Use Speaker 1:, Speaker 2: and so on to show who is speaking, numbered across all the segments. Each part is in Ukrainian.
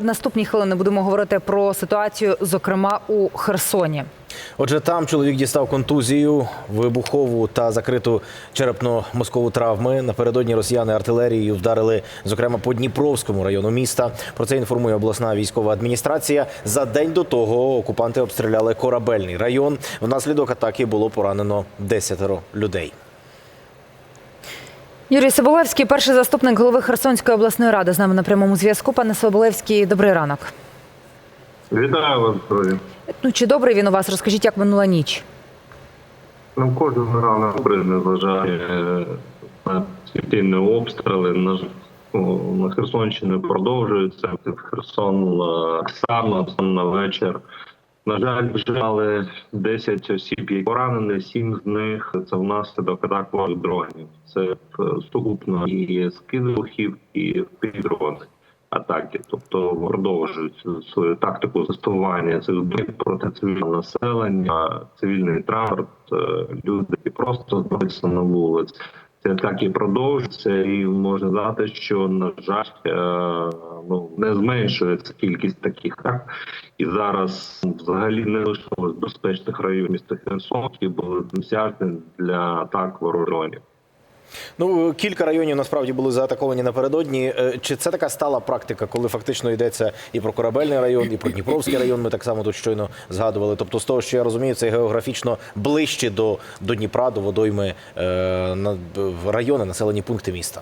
Speaker 1: у наступній хвилини будемо говорити про ситуацію, зокрема у Херсоні.
Speaker 2: Отже, там чоловік дістав контузію, вибухову та закриту черепно-мозкову травми. Напередодні росіяни артилерією вдарили, зокрема, по Дніпровському району міста. Про це інформує обласна військова адміністрація. За день до того окупанти обстріляли корабельний район. Внаслідок атаки було поранено десятеро людей.
Speaker 1: Юрій Соболевський, перший заступник голови Херсонської обласної ради, з нами на прямому зв'язку. Пане Соболевський, добрий ранок.
Speaker 3: Вітаю вас, друзі.
Speaker 1: Ну чи добрий він у вас? Розкажіть, як минула ніч?
Speaker 3: Ну, кожен ранок добре, незважає на світильні обстріли. На, на Херсонщині продовжуються. В Херсон е, сам на вечір. На жаль, вже мали 10 осіб, які поранені, 7 з них це внаслідок атак дронів. Це сукупно і скид вибухів, і підрони атаки, тобто продовжують свою тактику застосування цих дронів проти цивільного населення, цивільний транспорт, е, люди, які просто знаходяться на вулиці. Ці атаки продовжуються, і можна сказати, що на жаль, е, не зменшується кількість таких так. І зараз взагалі не лишилось безпечних районів міста Херсон, які були досяжні для атак ворожонів.
Speaker 2: Ну кілька районів насправді були заатаковані напередодні. Е, Чи це така стала практика, коли фактично йдеться і про корабельний район, і про Дніпровський район? Ми так само тут щойно згадували. Тобто, з того, що я розумію, це географічно ближче до, до Дніпра, до водойми е, райони, населені пункти міста.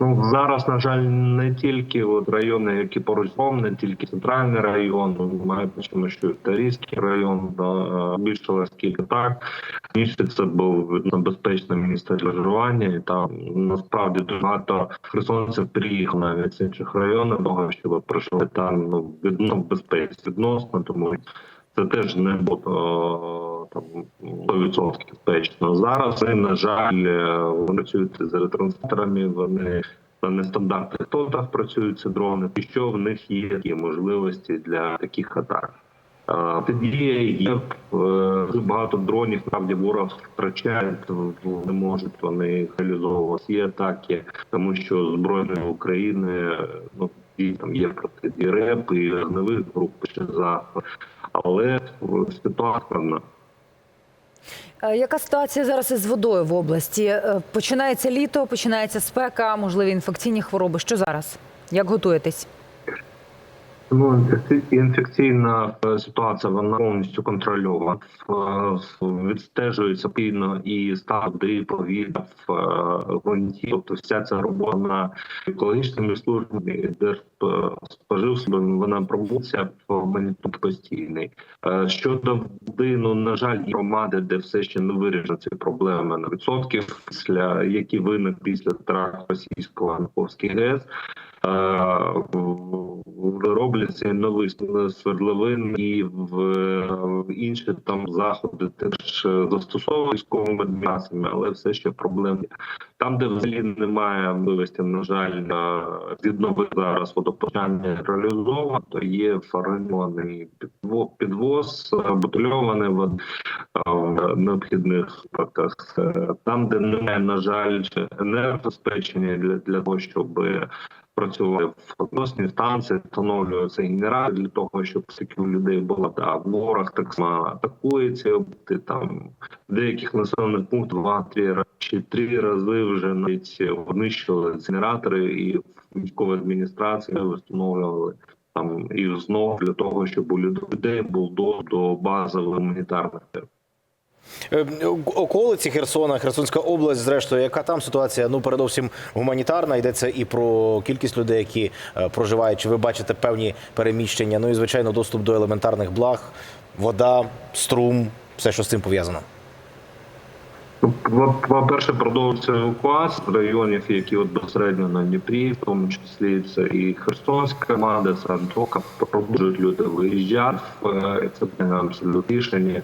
Speaker 3: Ну зараз, на жаль, не тільки от райони, які поруч з не тільки центральний район, ну, має бачимо, що Тарійський район да, збільшилось кілька так. Раніше це був відносно безпечне місце проживання, і там насправді дуже багато херсонців приїхали навіть з інших районів, того щоб проживати там ну відносно безпечно відносно, тому це теж не було там 100% безпечно. Зараз вони, на жаль, е, вони працюють з ретрансляторами, вони на нестандартних тотах працюють ці дрони, і що в них є такі можливості для таких атак. Тоді є е, багато дронів, правді ворог втрачає, не можуть вони реалізовувати Є атаки, тому що збройної України е, ну і там є проти РЕП і нових груп ще захід. Але ситуація складна.
Speaker 1: Е, Яка ситуація зараз із водою в області? Е, Починається літо, починається спека, можливі інфекційні хвороби. Що зараз? Як готуєтесь?
Speaker 3: Ну, інфекційна е, ситуація вона повністю контрольована. Е, Відстежується спільно і стан води, повітря в е, ґрунті. Тобто вся ця робота екологічними службами, де споживством вона проводиться в моніторинг постійний. Щодо води, ну на жаль, громади, де все ще не вирішені ці проблеми на відсотків, після які виник після теракту російського на Повський ГЕС. Е, робляться нові свердловини і в в інші там заходи теж застосовують військовими адміністраціями, але все ще проблем. Там, де взагалі немає можливості, на жаль, е, відновити зараз водопостачання реалізовано, то є фармований підво- підвоз, е, бутильований води е, в необхідних випадках. Е, Там, де немає, на жаль, енергозабезпечення для, для того, щоб працювали в односні станції, встановлюються генератори для того, щоб у людей була да, ворог так само атакує ці. Там деяких населених пунктах два-три чи три рази вже навіть знищили генератори і військові адміністрації встановлювали. Там і знову для того, щоб у людей був доступ до базових гуманітарних
Speaker 2: Околиці Херсона, Херсонська область, зрештою, яка там ситуація? Ну, передовсім гуманітарна. Йдеться і про кількість людей, які е, проживають. Чи ви бачите певні переміщення? Ну і звичайно, доступ до елементарних благ, вода, струм, все, що з цим пов'язано.
Speaker 3: По- По-перше, продовжується евакуація з районів, які от безпосередньо на Дніпрі, в тому числі це і Херсонська команда, це продовжують люди виїжджати, е, це абсолютно рішення.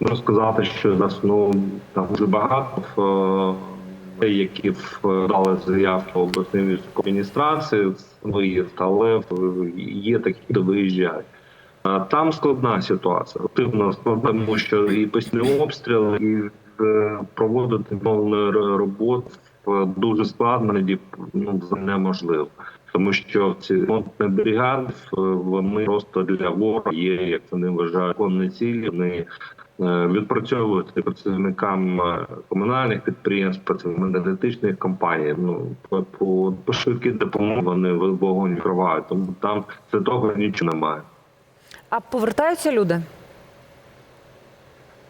Speaker 3: Можу сказати, що зараз ну, там дуже багато е, людей, які в- дали заявку обласної військової адміністрації, виїзд, але в- є такі, хто виїжджають. Там складна ситуація. Активно складна, тому що і постійні обстріли, і е, проводити мовну роботу дуже складно, іноді, ну, неможливо. Тому що ці ремонтні бригади е, вони просто для ворога є, як вони вважають, конні цілі. Вони е, відпрацьовують працівникам е, комунальних підприємств, працівникам енергетичних компаній. Ну по, по, по швидкій допомоги вони вогонь відкривають. Тому там з того нічого немає.
Speaker 1: А повертаються люди?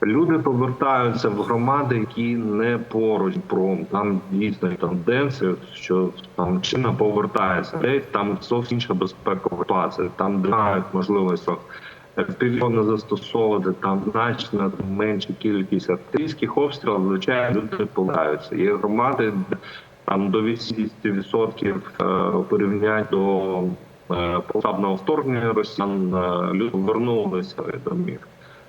Speaker 3: Люди повертаються в громади, які не поруч про там дійсно тенденція, що там Чина повертається. Де там зовсім інша безпекова ситуація. Там де мають півмільйона застосовувати там значно менша кількість артилерійських обстрілів. Звичайно, люди повертаються. Є громади, там до 80% е, порівнянь до е, вторгнення росіян е, люди повернулися до домів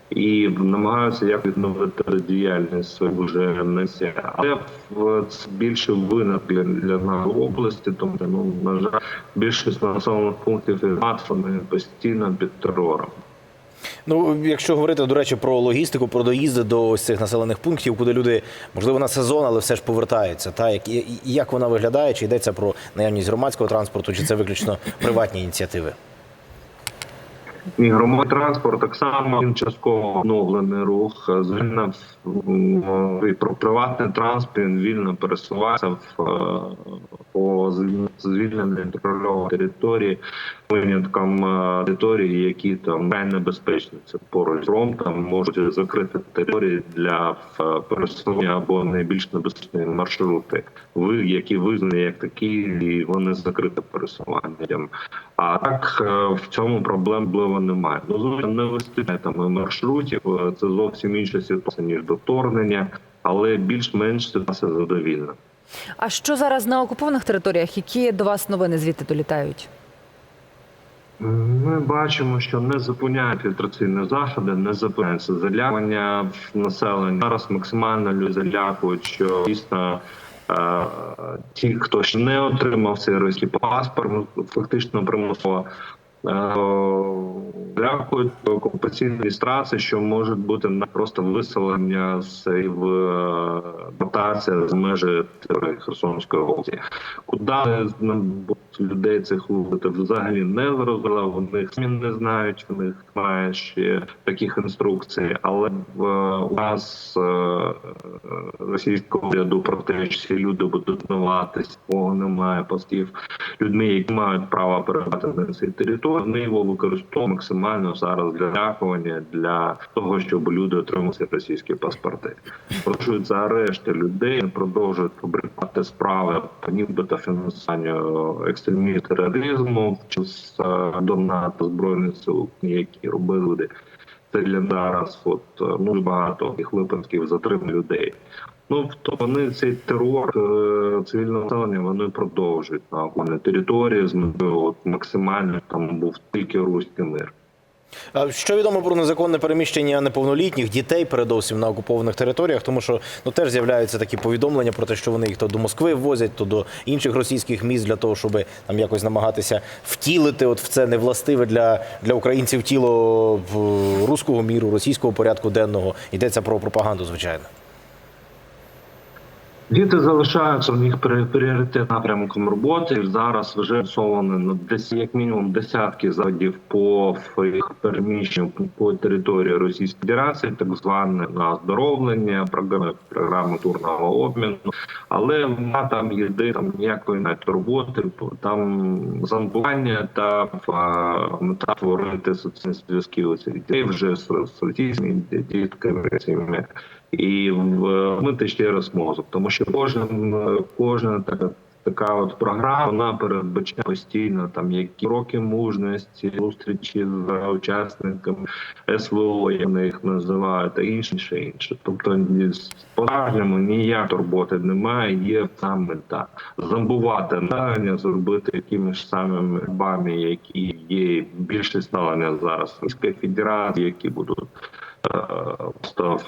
Speaker 3: і намагаються як відновити діяльність вже не. Але це більше вина для, для нашої області, тому ну на жаль, більшість населених пунктів і вони постійно під терором.
Speaker 2: Ну, якщо говорити, до речі, про логістику, про доїзди до ось цих населених пунктів, куди люди, можливо, на сезон, але все ж повертаються. Та як, як вона виглядає? Чи йдеться про наявність громадського транспорту, чи це виключно приватні ініціативи?
Speaker 3: І громадський транспорт так само він частково оновлений рух. Звільно про приватний транспорт вільно пересувається в е, по звільненій контрольованій території винятком е, території, які там небезпечні. Це поруч фронтом можуть закрити території для е, пересування або найбільш небезпечні маршрути, які визнані як такі, і вони закрите пересуванням. А так е, в цьому проблем впливу немає. Ну звичайно, не вистачає там маршрутів. е, Це зовсім інша ситуація ніж до вторгнення, але більш-менш ситуація задовільна.
Speaker 1: А що зараз на окупованих територіях? Які до вас новини звідти долітають?
Speaker 3: Ми бачимо, що не зупиняють фільтраційні заходи, не зупиняється залякування в населення. Зараз максимально люди залякують, що дійсно е, ті, хто ще не отримав цей російський паспорт, фактично примусово. Е, Дякують окупаційні адміністрації, що може бути на просто виселення з е, з межі території Херсонської області. Куди людей цих вулити взагалі не зрозуміло, вони самі не знають, в них немає ще таких інструкцій. Але в у нас е, російського уряду про те, що ці люди будуть змиватись, кого немає постів людьми, які мають право перебувати на цій території. Вони його використовують максимально зараз для дякування для того, щоб люди отримали російські паспорти. Прошують за арешти людей, продовжують фабрикувати справи по нібито фінансуванню екстремізму тероризму через е, донати збройних сил, які робили люди. Це для зараз, от е, ну багато таких випадків затримали людей. Ну то вони цей терор е, цивільного населення вони продовжують на окупованій території з от, максимально там був тільки руський мир.
Speaker 2: А Що відомо про незаконне переміщення неповнолітніх дітей, передовсім на окупованих територіях, тому що ну теж з'являються такі повідомлення про те, що вони їх то до Москви ввозять, то до інших російських міст для того, щоб там якось намагатися втілити от в це невластиве для, для українців тіло в руського міру, російського порядку денного. Йдеться про пропаганду, звичайно.
Speaker 3: Діти залишаються в них прі- пріоритет напрямком роботи. Зараз вже на десь як мінімум десятки заходів по переміщенню по території Російської Федерації, так зване на оздоровлення, програми програми турного обміну. Але вона там єди там ніякої навіть роботи, там зомбування та мета створити соціальні зв'язки у цих дітей вже з російськими дітками і вмити ще раз мозок, тому що кожен кожна така. Така от програма вона передбачає постійно там які роки мужності, зустрічі з учасниками СВО, як вони їх називають, та інше інше інше. Тобто ні- по-справжньому ніяк роботи немає. Є там мета зомбувати населення, зробити якимись самими бами, які є більшість населення зараз Федерації, які будуть е, просто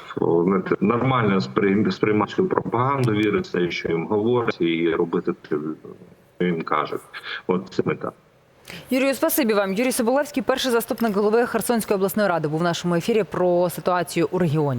Speaker 3: знаєте, нормально сприйм- сприймати пропаганду, вірити, що їм говорять, і робити те, що їм кажуть. От це мета.
Speaker 1: Юрію, спасибі вам. Юрій Соболевський, перший заступник голови Херсонської обласної ради, був в нашому ефірі про ситуацію у регіоні.